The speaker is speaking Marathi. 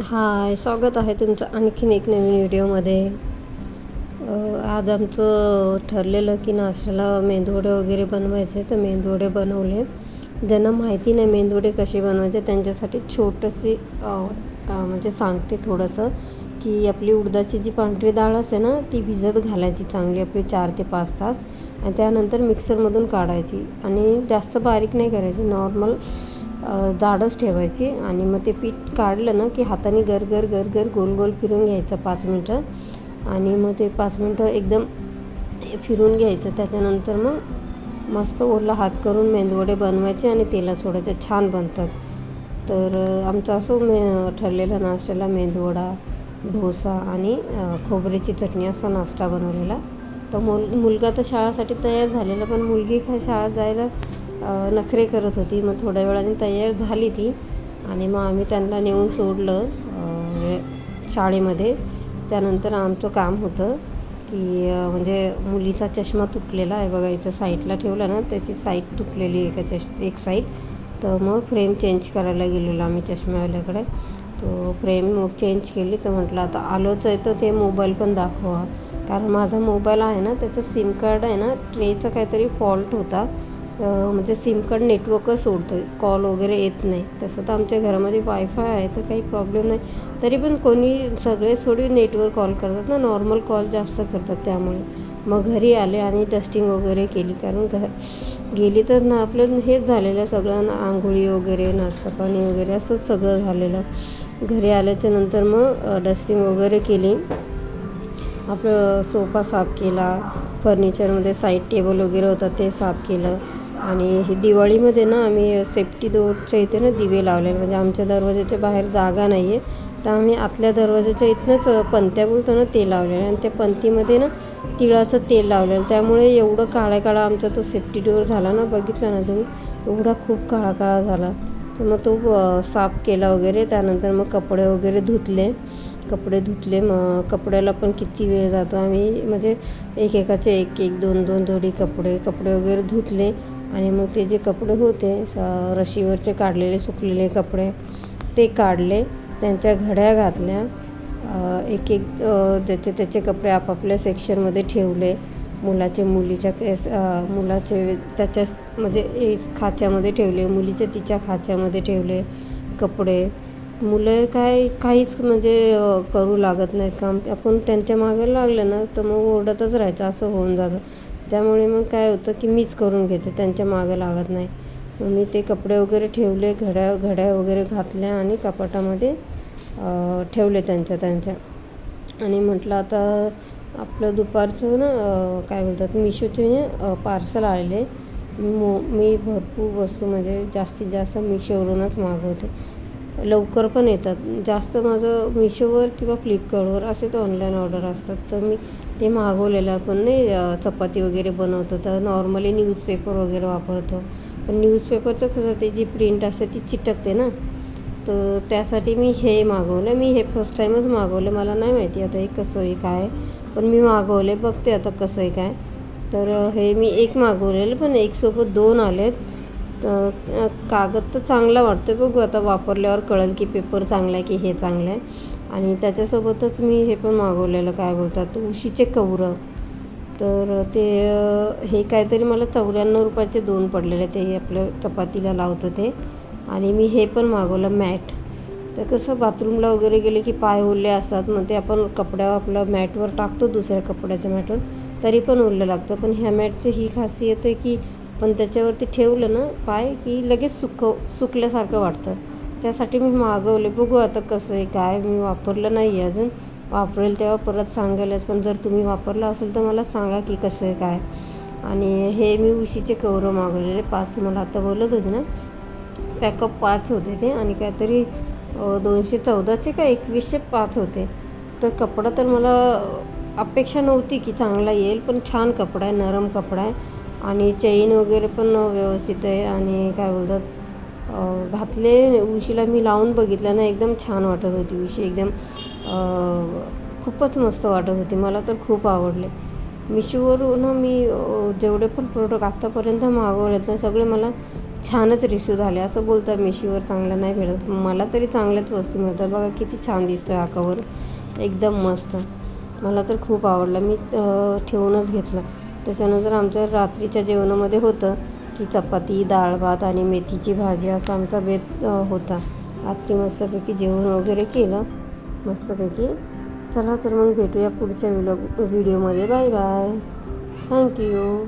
हाय स्वागत आहे तुमचं आणखीन एक नवीन व्हिडिओमध्ये. आज आमचं ठरलेलं की नाश्त्याला मेंदवडे वगैरे बनवायचे तर मेंदवडे बनवले. ज्यांना माहिती नाही मेंदवडे कसे बनवायचे त्यांच्यासाठी छोटंशी म्हणजे सांगते थोडंसं की आपली उडदाची जी पांढरी डाळ असते ना ती भिजत घालायची चांगली आपली चार ते पाच तास. आणि त्यानंतर मिक्सरमधून काढायची. आणि जास्त बारीक नाही करायची नॉर्मल जाडच ठेवायची आणि मग ते पीठ काढलं ना की हाताने गरगर गरगर गोल गोल फिरून घ्यायचं पाच मिनटं. आणि मग ते पाच मिनटं एकदम फिरून घ्यायचं. त्याच्यानंतर मग मस्त ओला हात करून मेंदवडे बनवायचे आणि तेलात सोडायचे. छान बनतात. तर आमचा असो असं मे ठरलेला नाश्त्याला मेंदवडा डोसा आणि खोबऱ्याची चटणी असा नाश्ता बनवलेला. तर मुल मुलगा तर शाळेसाठी तयार झालेला पण मुलगी काय शाळेत जायला नखरे करत होती. मग थोड्या वेळाने तयार झाली ती आणि मग आम्ही त्यांना नेऊन सोडलं म्हणजे शाळेमध्ये. त्यानंतर आमचं काम होतं की म्हणजे मुलीचा चष्मा तुटलेला आहे बघा इथं साईडला ठेवला ना त्याची साईड तुटलेली आहे एका चष एक साईड तर मग फ्रेम चेंज करायला गेलेलो आम्ही चष्म्यावाल्याकडे. तो फ्रेम मग चेंज केली तर म्हटलं आता आलोच आहे तर ते मोबाईल पण दाखवा. कारण माझा मोबाईल आहे ना त्याचं सिम कार्ड आहे ना ट्रेचा काहीतरी फॉल्ट होता. म्हणजे सिम कार्ड नेटवर्कच सोडतो आहे कॉल वगैरे येत नाही. तसं तर आमच्या घरामध्ये वायफाय आहे तर काही प्रॉब्लेम नाही. तरी पण कोणी सगळे थोडी नेटवर कॉल करतात ना. नॉर्मल कॉल जास्त करतात त्यामुळे. मग घरी आले आणि डस्टिंग वगैरे केली. कारण घर गेली तर ना आपलं हेच झालेलं सगळं. आंघोळी वगैरे नाश्ता पाणी वगैरे असंच सगळं झालेलं. घरी आल्याच्यानंतर मग डस्टिंग वगैरे केली. आपलं सोफा साफ केला. फर्निचरमध्ये साईड टेबल वगैरे होतं ते साफ केलं. आणि हे दिवाळीमध्ये ना आम्ही सेफ्टी डोरच्या इथे ना दिवे लावलेले म्हणजे आमच्या दरवाजाच्या बाहेर जागा नाही आहे. तर आम्ही आतल्या दरवाजाच्या इथनंच पंत्या बोलतो ना ते लावलेलं आणि त्या पंतीमध्ये ना तिळाचं तेल लावलेलं त्यामुळे एवढं काळा काळा आमचा तो सेफ्टी डोअर झाला ना बघितला ना तुम्ही? एवढा खूप काळा काळा झाला. तर मग तो साफ केला वगैरे. त्यानंतर मग कपडे वगैरे धुतले. कपडे धुतले. मग कपड्याला पण किती वेळ जातो. आम्ही म्हणजे एकेकाचे एक एक दोन दोन जोडी कपडे कपडे वगैरे धुतले आणि मग ते जे कपडे होते स- रशीवरचे काढलेले सुकलेले कपडे ते काढले. त्यांच्या घड्या घातल्या. एक एक ज्याचे त्याचे कपडे आपापल्या सेक्शनमध्ये ठेवले. मुलाचे मुलीच्या केस मुलाचे त्याच्या म्हणजे ए- खाच्यामध्ये ठेवले मुलीचे तिच्या खाच्यामध्ये ठेवले कपडे. मुलं काय काहीच म्हणजे करू लागत नाहीत काम. आपण त्यांच्या मागे लागलं ना तर मग ओरडतच राहायचं असं होऊन जातं. त्यामुळे मग काय होतं की मीच करून घेते त्यांच्या मागे लागत नाही. मग मी ते कपडे वगैरे ठेवले घड्या घड्या वगैरे घातल्या आणि कपाटामध्ये ठेवले त्यांच्या त्यांच्या. आणि म्हटलं आता आपलं दुपारचं ना काय बोलतात मिशोचे म्हणजे, पार्सल आलेले. मो मी भरपूर वस्तू म्हणजे जास्तीत जास्त मिशोवरूनच मागवते. लवकर पण येतात. जास्त माझं मिशोवर किंवा फ्लिपकार्टवर असेच ऑनलाईन ऑर्डर असतात. तर मी ते मागवलेलं आपण नाही. चपाती वगैरे बनवतो. तर नॉर्मली न्यूजपेपर वगैरे वापरतो. पण न्यूजपेपरचं कसं ते जी प्रिंट असते ती चिटकते ना. तर त्यासाठी मी हे मागवलं. मी हे फर्स्ट टाईमच मागवलं. मला नाही माहिती आता हे कसं आहे काय पण मी मागवले. बघते आता कसं आहे काय. तर हे मी एक मागवलेलं पण एकसोबत दोन आलेत. तर कागद तर चांगला वाटतो आहे बघू आता वापरल्यावर कळेल की पेपर चांगला आहे की हे चांगलं आहे. आणि त्याच्यासोबतच मी हे पण मागवलेलं काय बोलतात उशीचे कवरं. तर ते हे काहीतरी मला चौऱ्याण्णव रुपयाचे दोन पडलेले. ते आपलं चपातीला लावतं ते. आणि मी हे पण मागवलं मॅट. तर कसं बाथरूमला वगैरे गेले की पाय ओले असतात मग ते आपण कपड्यावर आपल्या मॅटवर टाकतो दुसऱ्या कपड्याच्या मॅटवर तरी पण ओलं लागतं. पण ह्या मॅटची ही खासियत आहे की पण त्याच्यावरती ठेवलं ना पाय की लगेच सुकव सुकल्यासारखं वाटतं. त्यासाठी मी मागवले बघू आता कसं आहे काय मी वापरलं नाही आहे अजून. वापरेल तेव्हा परत सांगायलाच पण जर तुम्ही वापरलं असेल तर मला सांगा की कसं आहे काय. आणि हे मी उशीचे कवरं मागवलेले. पाच मला आता बोलत होते ना. पॅकअप पाच होते ते आणि काहीतरी दोनशे चौदाचे का एकवीसशे पाच होते. तर कपडा तर मला अपेक्षा नव्हती की चांगला येईल पण छान कपडा आहे नरम कपडा आहे. आणि चेन वगैरे पण व्यवस्थित आहे आणि काय बोलतात घातले उशीला मी लावून बघितलं ना एकदम छान वाटत होती उशी एकदम खूपच मस्त वाटत होती मला तर खूप आवडले. मिशोवरून मी जेवढे पण प्रोडक्ट आत्तापर्यंत मागवलेत ना सगळे मला छानच रिसिव्ह झाले. असं बोलतात मिशीवर चांगलं नाही भेटत मला तरी चांगल्याच वस्तू मिळतात. बघा किती छान दिसतो आकावर एकदम मस्त. मला तर खूप आवडलं. मी ठेवूनच घेतलं. त्याच्यानंतर आमच्या रात्रीच्या जेवणामध्ये होतं की चपाती डाळ भात आणि मेथीची भाजी असा आमचा बेत होता. रात्री मस्तपैकी जेवण वगैरे केलं. मस्तपैकी. चला तर मग भेटूया पुढच्या व्हिडिओ व्हिडिओमध्ये बाय बाय थँक्यू